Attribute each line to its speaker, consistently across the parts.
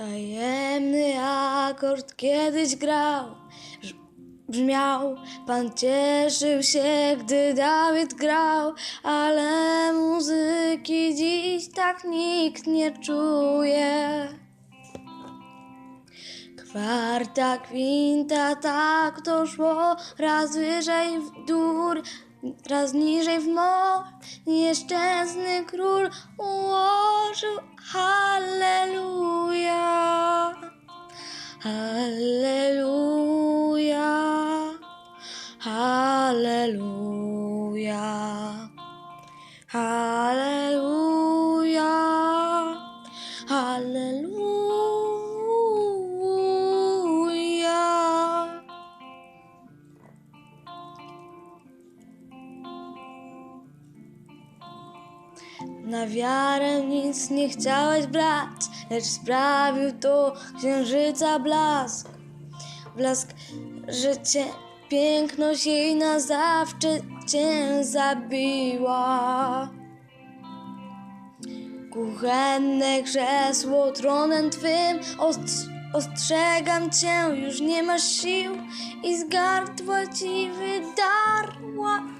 Speaker 1: Tajemny akord kiedyś grał, brzmiał, Pan cieszył się, gdy Dawid grał, ale muzyki dziś tak nikt nie czuje. Kwarta, kwinta, tak to szło, raz wyżej w dur, raz niżej w mor. Nieszczęsny król ułożył Halleluja, Halleluja, Halleluja, Halleluja, Na wiarę nic nie chciałeś brać, lecz sprawił to księżyca blask. Blask, że cię, piękność jej na zawsze cię zabiła. Kuchenne krzesło tronem twym ostrz- ostrzegam cię, już nie masz sił i z gardła ci wydarła.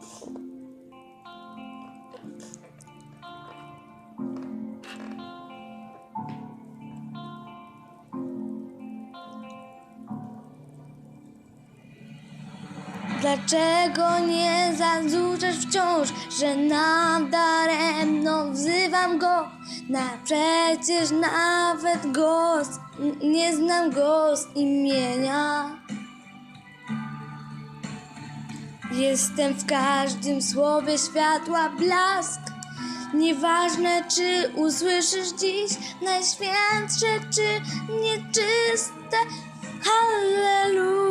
Speaker 1: Dlaczego nie zadłużasz wciąż, że nadaremno wzywam go? Na przecież nawet go z, nie znam go z imienia. Jestem w każdym słowie światła blask. Nieważne, czy usłyszysz dziś najświętsze, czy nieczyste. Halleluja.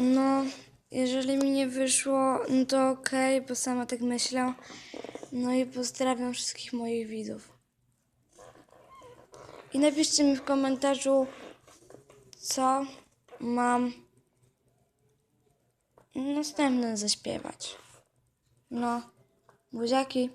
Speaker 1: No, jeżeli mi nie wyszło, no to okej, bo sama tak myślę. No i pozdrawiam wszystkich moich widzów. I napiszcie mi w komentarzu, co mam następne zaśpiewać. No, buziaki.